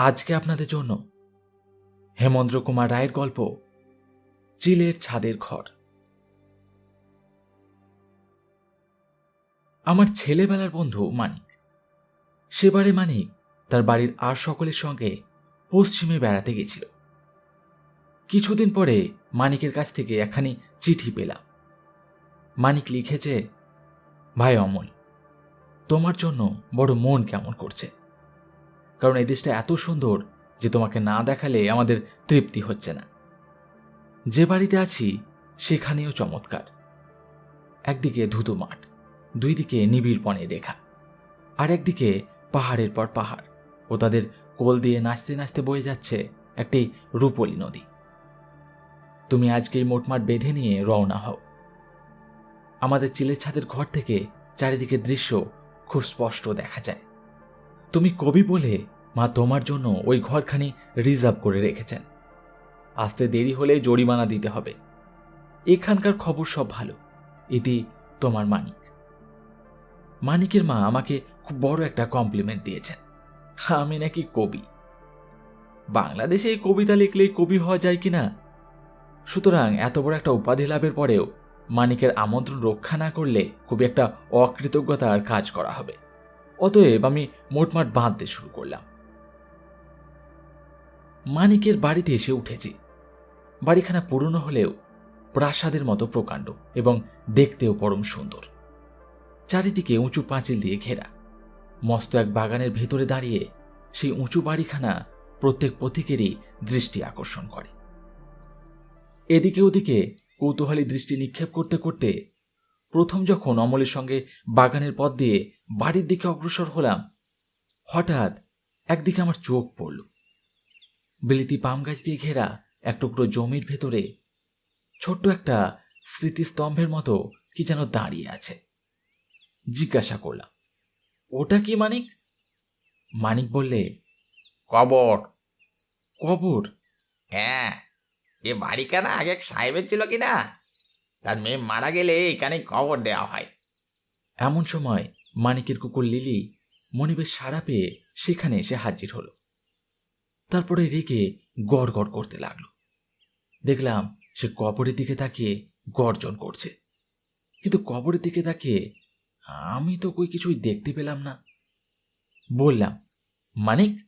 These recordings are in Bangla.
আজকে আপনাদের জন্য হেমন্দ্র কুমার রায়ের গল্প, চিলের ছাদের ঘর। আমার ছেলেবেলার বন্ধু মানিক। সেবারে মানিক তার বাড়ির আর সকলের সঙ্গে পশ্চিমে বেড়াতে গেছিল। কিছুদিন পরে মানিকের কাছ থেকে একখানি চিঠি পেলাম। মানিক লিখেছে, ভাই অমল, তোমার জন্য বড় মন কেমন করছে? কারণ এই দেশটা এত সুন্দর যে তোমাকে না দেখালে আমাদের তৃপ্তি হচ্ছে না। যে বাড়িতে আছি, সেখানেও চমৎকার। একদিকে ধুধু মাঠ দুই দিকে নিবিড় বনের রেখা, আর একদিকে পাহাড়ের পর পাহাড় ও তাদের কোল দিয়ে নাচতে নাচতে বয়ে যাচ্ছে একটি রূপলি নদী। তুমি আজকেই মোটমাট বেঁধে নিয়ে রওনা হও। আমাদের চিলের ছাদের ঘর থেকে চারিদিকে দৃশ্য খুব স্পষ্ট দেখা যায়। তুমি কবি বলে মা তোমার জন্য ওই ঘরখানি রিজার্ভ করে রেখেছেন। আসতে দেরি হলে জরিমানা দিতে হবে। এখানকার খবর সব ভালো। ইতি তোমার মানিক। মানিকের মা আমাকে খুব বড় একটা কমপ্লিমেন্ট দিয়েছেন। আমি নাকি কবি। বাংলাদেশে এই কবিতা লিখলেই কবি হওয়া যায় কিনা সুতরাং এত বড় একটা উপাধি লাভের পরেও মানিকের আমন্ত্রণ রক্ষা না করলে খুবই একটা অকৃতজ্ঞতার কাজ করা হবে। অতএব আমি মোটমাট বাঁধতে শুরু করলাম। মানিকের বাড়িতে এসে উঠেছি। বাড়িখানা পুরনো হলেও প্রাসাদের মতো প্রকাণ্ড এবং দেখতেও পরম সুন্দর। চারিদিকে উঁচু পাঁচিল দিয়ে ঘেরা। মস্ত এক বাগানের ভেতরে দাঁড়িয়ে সেই উঁচু বাড়িখানা প্রত্যেক পথিকেরই দৃষ্টি আকর্ষণ করে। এদিকে ওদিকে কৌতূহলী দৃষ্টি নিক্ষেপ করতে করতে প্রথম যখন অমলের সঙ্গে বাগানের পথ দিয়ে বাড়ির দিকে অগ্রসর হলাম, হঠাৎ একদিকে আমার চোখ পড়ল। বিলিতি পাম গাছ দিয়ে ঘেরা এক টুকরো জমির ভেতরে ছোট্ট একটা স্মৃতিস্তম্ভের মতো কি যেন দাঁড়িয়ে আছে। জিজ্ঞাসা করলাম, ওটা কি মানিক? মানিক বললে, কবর। কবর? হ্যাঁ এ বাড়িখানা আগে এক সাহেবের ছিল কি না তার মেয়ে মারা গেলে এখানে কবর দেওয়া হয়। এমন সময় মানিকের কুকুর লিলি মনিবের সাড়া পেয়ে সেখানে এসে হাজির হলো। তারপরে রেগে গড় গড় করতে লাগল। দেখলাম সে কবরের দিকে তাকিয়ে গর্জন করছে। কিন্তু কবরের দিকে তাকিয়ে আমি তো কই কিছুই দেখতে পেলাম না। বললাম মানিক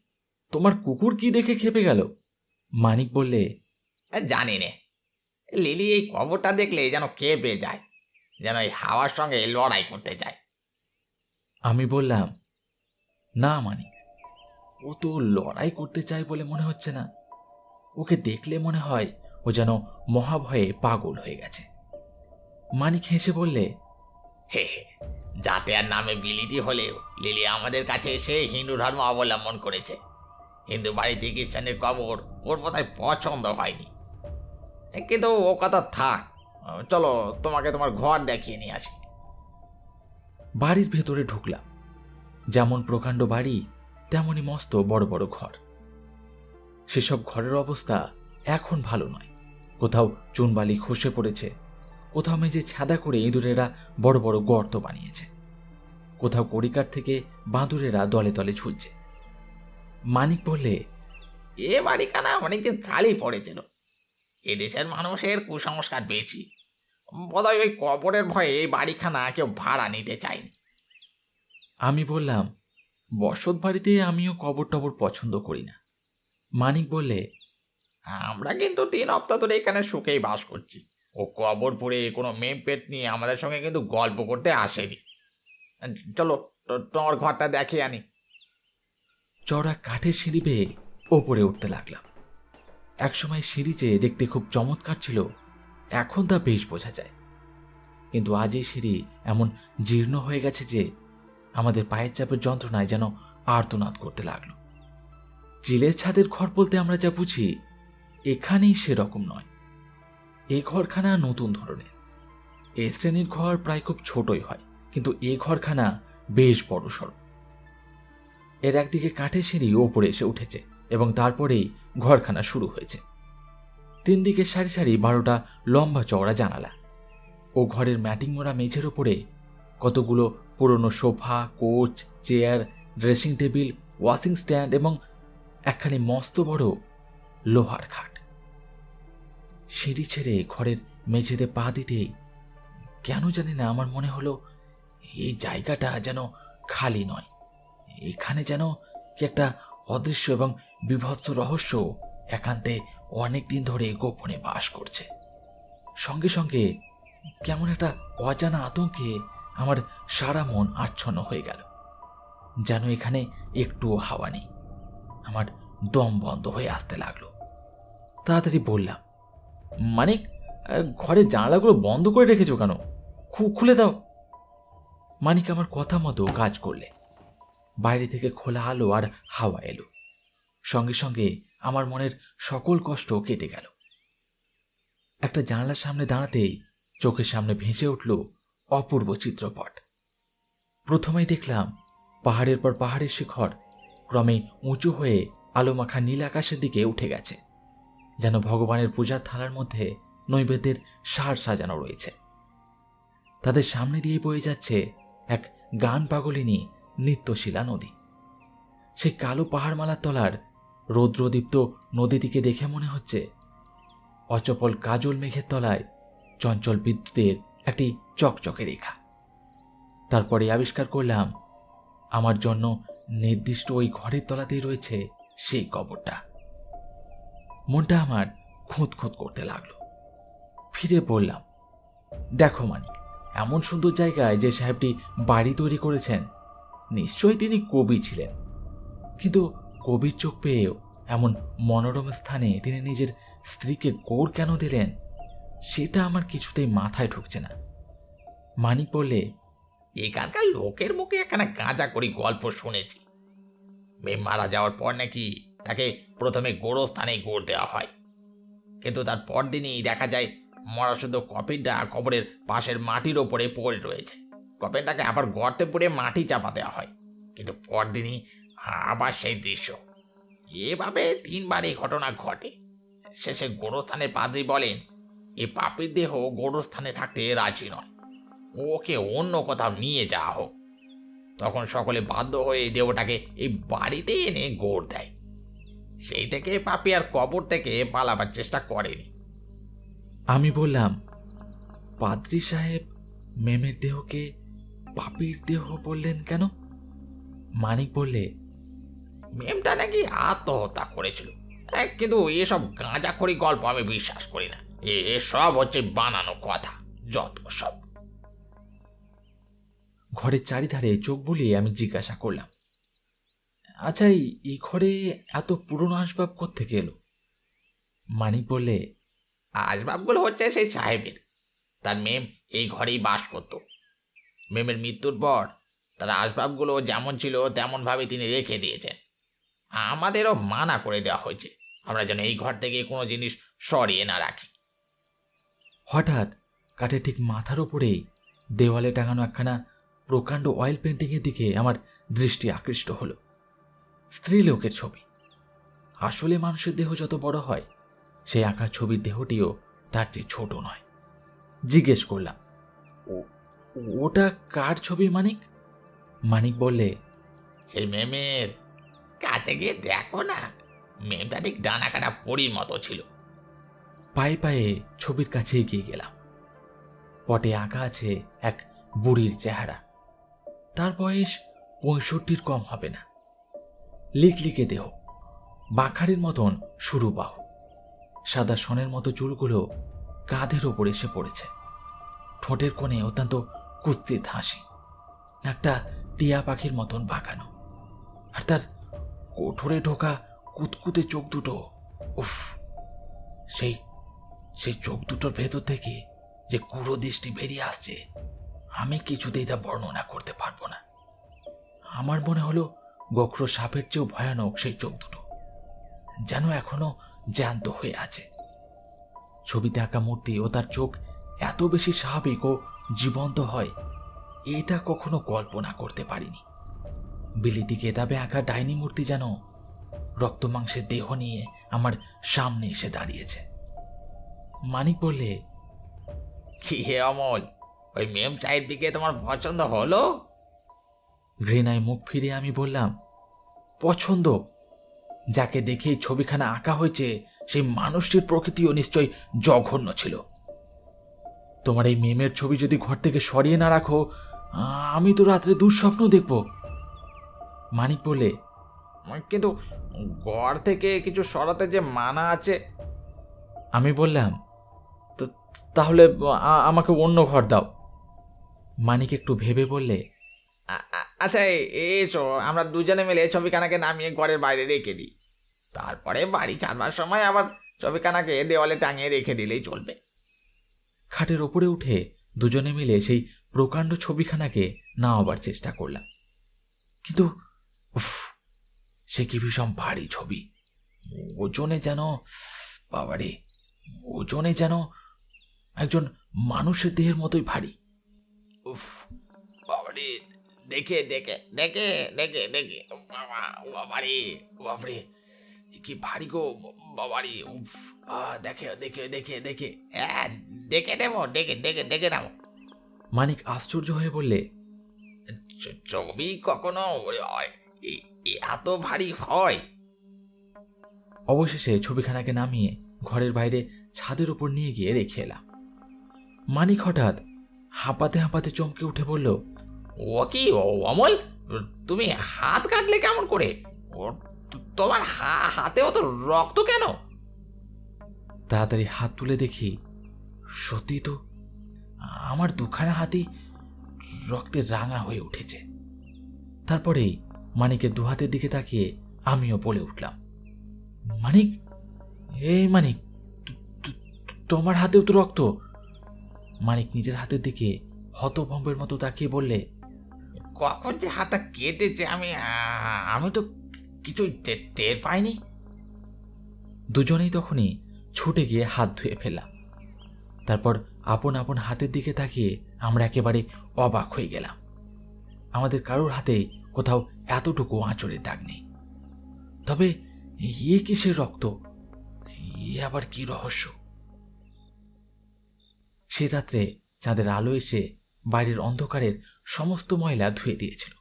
তোমার কুকুর কি দেখে খেপে গেল? মানিক বললে জানি নে লিলি এই কবরটা দেখলে যেন কেঁপে যায় যেন এই হাওয়ার সঙ্গে লড়াই করতে চায়। আমি বললাম না মানিক ও তো লড়াই করতে চায় বলে মনে হচ্ছে না। ওকে দেখলে মনে হয় ও যেন মহাভয়ে পাগল হয়ে গেছে। মানিক হেসে বললে হে হে আর নামে বিলিতি হলেও লিলি আমাদের কাছে এসে হিন্দু ধর্ম অবলম্বন করেছে। হিন্দু বাড়িতে খ্রিস্টানের কবর ওর বোধহয় পছন্দ হয়নি। কিন্তু ও কথা থাক। চলো, তোমাকে তোমার ঘর দেখিয়ে নিয়ে আসি। বাড়ির ভেতরে ঢুকলাম। যেমন প্রকাণ্ড বাড়ি তেমনই মস্ত বড় বড় ঘর। সেসব ঘরের অবস্থা এখন ভালো নয়। কোথাও চুনবালি খসে পড়েছে, কোথাও মেঝে ছাদা করে ইঁদুরেরা বড় বড় গর্ত বানিয়েছে, কোথাও কড়িকার থেকে বাঁদুরেরা দলে দলে ঝুলছে মানিক বললে, এ বাড়িখানা অনেকদিন খালি পড়েছিল। এদেশের মানুষের কুসংস্কার বেশি বোধহয় ওই কবরের ভয়ে এই বাড়িখানা কেউ ভাড়া নিতে চায়নি। আমি বললাম বসত বাড়িতে আমিও কবর টবর পছন্দ করি না। মানিক বললে আমরা কিন্তু তিন হপ্তাহ ধরে এখানে সুখেই বাস করছি। ও কবরপুরে কোনো মেম পেট নিয়ে আমাদের সঙ্গে কিন্তু গল্প করতে আসেনি। চলো তোমার ঘরটা দেখে আনি। চড়া কাঠের সিঁড়ি বেয়ে ওপরে উঠতে লাগলাম। একসময় সিঁড়ি চেয়ে দেখতে খুব চমৎকার ছিল। এখন তা বেশ বোঝা যায়। কিন্তু আজ এই সিঁড়ি এমন জীর্ণ হয়ে গেছে যে আমাদের পায়ের চাপের যন্ত্রণায় যেন আর্তনাদ করতে লাগল। চিলের ছাদের ঘর বলতে আমরা যা বুঝি, এখানেই সেরকম নয়। এই ঘরখানা নতুন ধরনের। এই শ্রেণির ঘর প্রায় খুব ছোটই হয়, কিন্তু এ ঘরখানা বেশ বড় সড় এর একদিকে কাঠের সিঁড়ি ওপরে এসে উঠেছে। এবং তারপরেই ঘরখানা শুরু হয়েছে। তিন দিকে সারি সারি বারোটা লম্বা চওড়া জানালা ও ঘরের ম্যাটিং মোড়া মেঝের ওপরে কতগুলো পুরনো sofa, couch, chair, dressing table, washing stand এবং একখানি মস্ত বড় লোহার খাট। সিঁড়ি ছেড়ে ঘরের মেঝেতে পা দিতেই কেন জানি না আমার মনে হলো, এই জায়গাটা যেন খালি নয়, এখানে যেন কি একটা অদৃশ্য এবং বিভৎস রহস্য একান্তে অনেক দিন ধরে গোপনে বাস করছে। সঙ্গে সঙ্গে কেমন একটা অজানা আতঙ্কে আমার সারা মন আচ্ছন্ন হয়ে গেল। যেন এখানে একটুও হাওয়া নেই। আমার দম বন্ধ হয়ে আসতে লাগল। তাড়াতাড়ি বললাম, মানিক ঘরের জানালাগুলো বন্ধ করে রেখেছো কেন? খু- খুলে দাও। মানিক আমার কথা মতো কাজ করলে। বাইরে থেকে খোলা আলো আর হাওয়া এলো। সঙ্গে সঙ্গে আমার মনের সকল কষ্ট কেটে গেল। একটা জানালার সামনে দাঁড়াতেই চোখের সামনে ভেসে উঠল অপূর্ব চিত্রপট। প্রথমেই দেখলাম পাহাড়ের পর পাহাড়ের শিখর ক্রমে উঁচু হয়ে আলোমাখা নীল আকাশের দিকে উঠে গেছে, যেন ভগবানের পূজার থালার মধ্যে নৈবেদ্যের সার সাজানো রয়েছে। তাদের সামনে দিয়ে বয়ে যাচ্ছে এক গান পাগলিনী নিত্যশিলা নদী। সেই কালো পাহাড়মালার তলার রৌদ্রদীপ্ত নদীটিকে দেখে মনে হচ্ছে অচপল কাজল মেঘের তলায় চঞ্চল বিদ্যুতের একটি চকচকে রেখা। তারপরে আবিষ্কার করলাম, আমার জন্য নির্দিষ্ট ওই ঘরের তলাতেই রয়েছে সেই কবরটা। মনটা আমার খুঁত খুঁত করতে লাগল। ফিরে বললাম, দেখো মানিক, এমন সুন্দর জায়গায় যে সাহেবটি বাড়ি তৈরি করেছেন নিশ্চয়ই তিনি কবি ছিলেন। কিন্তু কবির চোখ পেয়েও এমন মনোরম স্থানে তিনি নিজের স্ত্রীকে গোর কেন দিলেন, সেটা আমার কিছুতেই মাথায় ঢুকছে না। মানিক বললে, এখানকার লোকের মুখে এখানে গাঁজা করি গল্প শুনেছি। মেয়ে মারা যাওয়ার পর নাকি তাকে প্রথমে গোরস্থানে গোড় দেওয়া হয়। কিন্তু তার পরদিনই দেখা যায় মরা শুধু কপিনটা কবরের পাশের মাটির ওপরে পড়ে রয়েছে। কপিনটাকে আবার গর্তে পুড়ে মাটি চাপা দেওয়া হয়। কিন্তু পরদিনই আবার সেই দৃশ্য। এভাবে তিনবার এই ঘটনা ঘটে। শেষে গোরস্থানের পাদ্রী বলেন এই পাপির দেহ গোরস্থানে থাকতে রাজি নয়। ওকে অন্য কোথাও নিয়ে যাওয়া হোক। তখন সকলে বাধ্য হয়ে দেহটাকে এই বাড়িতে এনে গোড় দেয়। সেই থেকে পাপি আর কবর থেকে পালাবার চেষ্টা করেনি। আমি বললাম, পাদ্রি সাহেব মেমের দেহকে পাপির দেহ বললেন কেন? মানিক বললে, মেমটা নাকি আত্মহত্যা করেছিল। কিন্তু এসব গাঁজাখড়ি গল্প আমি বিশ্বাস করি না। এসব হচ্ছে বানানো কথা, যত সব। ঘরের চারিধারে চোখ বুলিয়ে আমি জিজ্ঞাসা করলাম আচ্ছা এই- এই ঘরে এত পুরনো আসবাব থেকে এলো? মানিক বললে, আসবাবগুলো হচ্ছে সেই সাহেবের। তার মেম এই ঘরেই বাস করত। মেমের মৃত্যুর পর তার আসবাবগুলো যেমন ছিল তেমনভাবে তিনি রেখে দিয়েছেন। আমাদেরও মানা করে দেওয়া হয়েছে। আমরা যেন এই ঘর থেকে কোনো জিনিস সরিয়ে না রাখি। হঠাৎ কাঠের ঠিক মাথার উপরেই দেওয়ালে টাঙানো একখানা প্রকাণ্ড অয়েল পেন্টিংয়ের দিকে আমার দৃষ্টি আকৃষ্ট হলো। স্ত্রীলোকের ছবি। আসলে মানুষের দেহ যত বড় হয়, সেই আঁকা ছবির দেহটিও তার চেয়ে ছোট নয়। জিজ্ঞেস করলাম, "ও- ওটা কার ছবি মানিক? মানিক বললে সেই মেমের কাছে গিয়ে দেখো না মেমটা ঠিক ডানা কাটা পরির মতো ছিল। পায়ে পায়ে ছবির কাছে এগিয়ে গেলাম। পটে আঁকা আছে এক বুড়ির চেহারা। তার বয়স পঁয়ষট্টির কম হবে না। লিকলিকে দেহ বাঁখারির মতন সরু বাহু সাদা সনের মতো চুলগুলো কাঁধের ওপর এসে পড়েছে। ঠোঁটের কোণে অত্যন্ত কুৎসিত হাসি একটা টিয়া পাখির মতন বাঁকানো। আর তার কোঠরে ঢোকা কুতকুতে চোখ দুটো। উফ, সেই সেই চোখ দুটোর ভেতর থেকে যে কুড়ো দৃষ্টি বেরিয়ে আসছে, আমি কিছুতেই তা বর্ণনা করতে পারব না। আমার মনে হলো গোখর সাপের চেয়েও ভয়ানক সেই চোখ দুটো। যেন এখনও জ্যান্ত হয়ে আছে। ছবিতে আঁকা মূর্তি ও তার চোখ এত বেশি স্বাভাবিক ও জীবন্ত হয়, এটা কখনো কল্পনা করতে পারিনি। বিলিতি কেতাবে আঁকা ডাইনি মূর্তি যেন রক্ত মাংসের দেহ নিয়ে আমার সামনে এসে দাঁড়িয়েছে। মানিক বললে, কি হে অমল, ওই মেম দিকে তোমার পছন্দ হলো? ঘৃণায় মুখ ফিরে আমি বললাম, পছন্দ। যাকে দেখে ছবিখানা আঁকা হয়েছে, সেই মানুষটির প্রকৃতিও নিশ্চয়ই জঘন্য ছিল। তোমার এই মেমের ছবি যদি ঘর থেকে সরিয়ে না রাখো, আমি তো রাত্রে দুঃস্বপ্ন দেখব। মানিক বলে কিন্তু ঘর থেকে কিছু সরাতে যে মানা আছে? আমি বললাম তাহলে আমাকে অন্য ঘর দাও। মানিক একটু ভেবে বললে আচ্ছা এসো, আমরা দুজনে মিলে ছবিখানাকে নামিয়ে ঘরের বাইরে রেখে দিই। তারপরে বাড়ি ছাড়বার সময় আবার ছবিখানাকে দেওয়ালে টাঙিয়ে রেখে দিলেই চলবে। খাটের ওপরে উঠে দুজনে মিলে সেই প্রকাণ্ড ছবিখানাকে নামাবার চেষ্টা করলাম। কিন্তু উফ, সে কি ভীষণ ভারী ছবি। ওজনে যেন, বাবারে, ওজনে যেন একজন মানুষের দেহের মতোই ভারী। উফ, বাবারে, দেখে দেখে দেখে দেখে দেখে, বাবা, বাবারে বাবারে। কি ভারী গো বাবারে, উফ দেখে দেখে দেখে দেখে। দেখে দেবো, দেখে দেখে দেখে নাও মানিক আশ্চর্য হয়ে বললে ছবি কখনো এত ভারী হয়? অবশেষে ছবিখানাকে নামিয়ে ঘরের বাইরে ছাদের উপর নিয়ে গিয়ে রেখে এলাম। মানিক হঠাৎ হাঁপাতে হাঁপাতে চমকে উঠে বলল, ও কি অমল? তুমি হাত কাটলে কেমন করে? তোমার হাতে অত রক্ত কেন? তাড়াতাড়ি হাত তুলে দেখি। সত্যি তো আমার দুখানা হাতই রক্তে রাঙা হয়ে উঠেছে। তারপরেই মানিকের দুহাতের দিকে তাকিয়ে আমিও বলে উঠলাম মানিক এই মানিক তোমার হাতেও তো রক্ত? মানিক নিজের হাতের দিকে হতভম্বের মতো তাকিয়ে বললে কখন যে হাতটা কেটেছে আমি আমি তো কিছু টের পায়নি দুজনেই তখনই ছুটে গিয়ে হাত ধুয়ে ফেললাম। তারপর আপন আপন হাতের দিকে তাকিয়ে আমরা একেবারে অবাক হয়ে গেলাম। আমাদের কারোর হাতে কোথাও এতটুকু আঁচড়ের দাগ নেই। তবে ইয়ে কিসের রক্ত? এ আবার কি রহস্য? সে রাত্রে চাঁদের আলো এসে বাইরের অন্ধকারের সমস্ত ময়লা ধুয়ে দিয়েছিল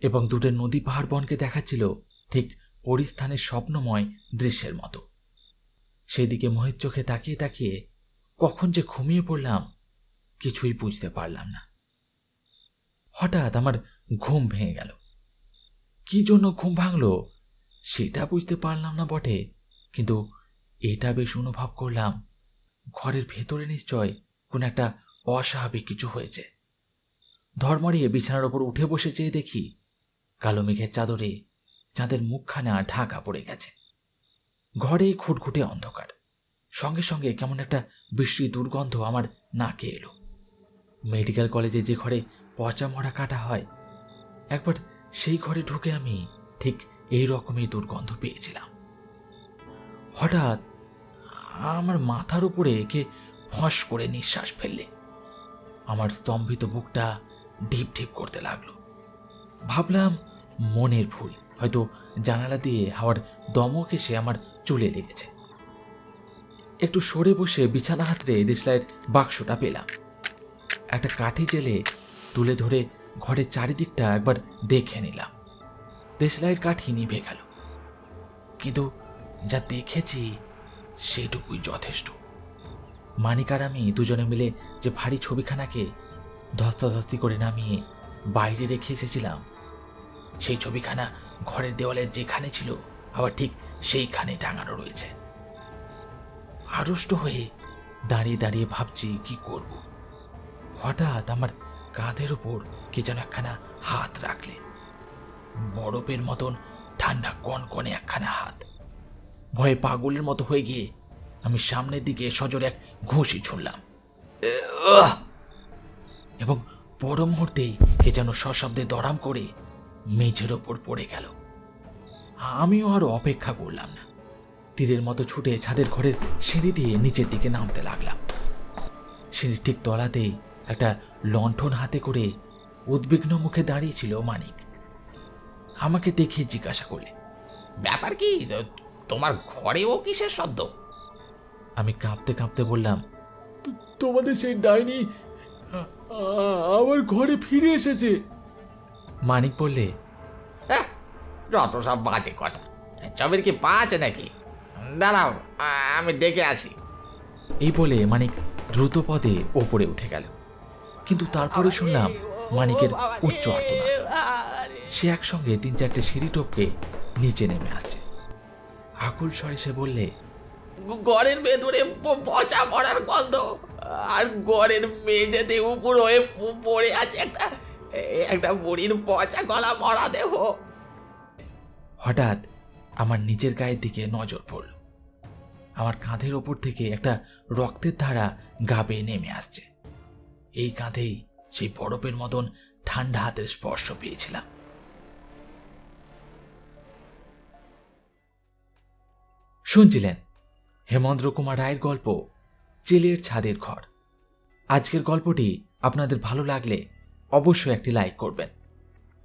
এবং দুটো নদী পাহাড় বনকে দেখাচ্ছিল ঠিক পরিস্থানের স্বপ্নময় দৃশ্যের মতো। সেদিকে মোহিত চোখে তাকিয়ে তাকিয়ে কখন যে ঘুমিয়ে পড়লাম, কিছুই বুঝতে পারলাম না। হঠাৎ আমার ঘুম ভেঙে গেল। কি জন্য ঘুম ভাঙলো, সেটা বুঝতে পারলাম না বটে, কিন্তু এটা বেশ অনুভব করলাম, ঘরের ভেতরে নিশ্চয় কোনো একটা অস্বাভাবিক কিছু হয়েছে। ধর্মড়িয়ে বিছানার ওপর উঠে বসে চেয়ে দেখি, কালো মেঘের চাদরে চাঁদের মুখখানা ঢাকা পড়ে গেছে। ঘরে খুটখুটে অন্ধকার। সঙ্গে সঙ্গে কেমন একটা বৃষ্টি দুর্গন্ধ আমার নাকে এলো। মেডিকেল কলেজে যে ঘরে পচা মরা কাটা হয়, একবার সেই ঘরে ঢুকে আমি ঠিক এই রকমই দুর্গন্ধ পেয়েছিলাম। হঠাৎ আমার মাথার উপরে কে ফস করে নিঃশ্বাস ফেললে। আমার স্তম্ভিত বুকটা ঢিপ ঢিপ করতে লাগল। ভাবলাম মনের ভুল। হয়তো জানালা দিয়ে হাওয়ার দমক এসে আমার চুলে লেগেছে। একটু সরে বসে বিছানা হাতড়ে দেশলাইয়ের বাক্সটা পেলাম। একটা কাঠি জেলে তুলে ধরে ঘরের চারিদিকটা একবার দেখে নিলাম। দেশলাইয়ের কাঠি নিভে গেল। কিন্তু যা দেখেছি সেটুকুই যথেষ্ট। মানিক আর আমি দুজনে মিলে যে ভারী ছবিখানাকে ধস্তাধস্তি করে নামিয়ে বাইরে রেখে এসেছিলাম, সেই ছবিখানা ঘরের দেওয়ালের যেখানে ছিল, আবার ঠিক সেইখানে টাঙানো রয়েছে। আড়ষ্ট হয়ে দাঁড়িয়ে দাঁড়িয়ে ভাবছি, কি করব? হঠাৎ আমার কাঁধের ওপর কে যেন একখানা হাত রাখলে। বরফের মতন ঠান্ডা কনকনে একখানা হাত। ভয়ে পাগলের মতো হয়ে গিয়ে আমি সামনের দিকে সজোরে এক ঘুষি ছুড়লাম। এবং পর মুহূর্তেই কে যেন সশব্দে দড়াম করে মেঝের ওপর পড়ে গেল। আমিও আর অপেক্ষা করলাম না। তীরের মতো ছুটে ছাদের ঘরের সিঁড়ি দিয়ে নিচের দিকে নামতে লাগলাম। সিঁড়ির ঠিক তলাতেই একটা লণ্ঠন হাতে করে উদ্বিগ্ন মুখে দাঁড়িয়েছিল মানিক। আমাকে দেখে জিজ্ঞাসা করলে, ব্যাপার কি? তোমার ঘরে ও কিসের শব্দ? আমি কাঁপতে কাঁপতে বললাম, তোমাদের সেই ডাইনি আমার ঘরে ফিরে এসেছে। মানিক বললে হ্যাঁ যত সব বাজে কথা। ছবির কি পা আছে নাকি? দাঁড়াও আমি দেখে আসি। এই বলে মানিক দ্রুত পদে ওপরে উঠে গেল। কিন্তু তারপরে শুনলাম মানিকের উচ্চ আর্তনাদ। সে একসঙ্গে তিন চারটে সিঁড়ি টপকে নিচে নেমে আসছে। আকুল স্বরে সে বললে ঘরের ভেতরে পচা মরার গন্ধ আর ঘরের মেঝেতে উপর হয়ে পড়ে আছে একটা একটা বুড়ির পচা গলা মরা দেহ। হঠাৎ আমার নিজের গায়ের দিকে নজর পড়ল। আমার কাঁধের ওপর থেকে একটা রক্তের ধারা গা বেয়ে নেমে আসছে। এই কাঁধেই সেই বরফের মতন ঠান্ডা হাতের স্পর্শ পেয়েছিলাম। শুনছিলেন হেমন্দ্র কুমার রায়ের গল্প, চেলের ছাদের ঘর। আজকের গল্পটি আপনাদের ভালো লাগলে অবশ্যই একটি লাইক করবেন।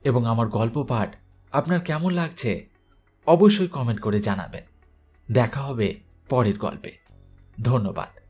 এবং আমার গল্প পাঠ আপনার কেমন লাগছে অবশ্যই কমেন্ট করে জানাবেন। দেখা হবে পরের গল্পে। ধন্যবাদ।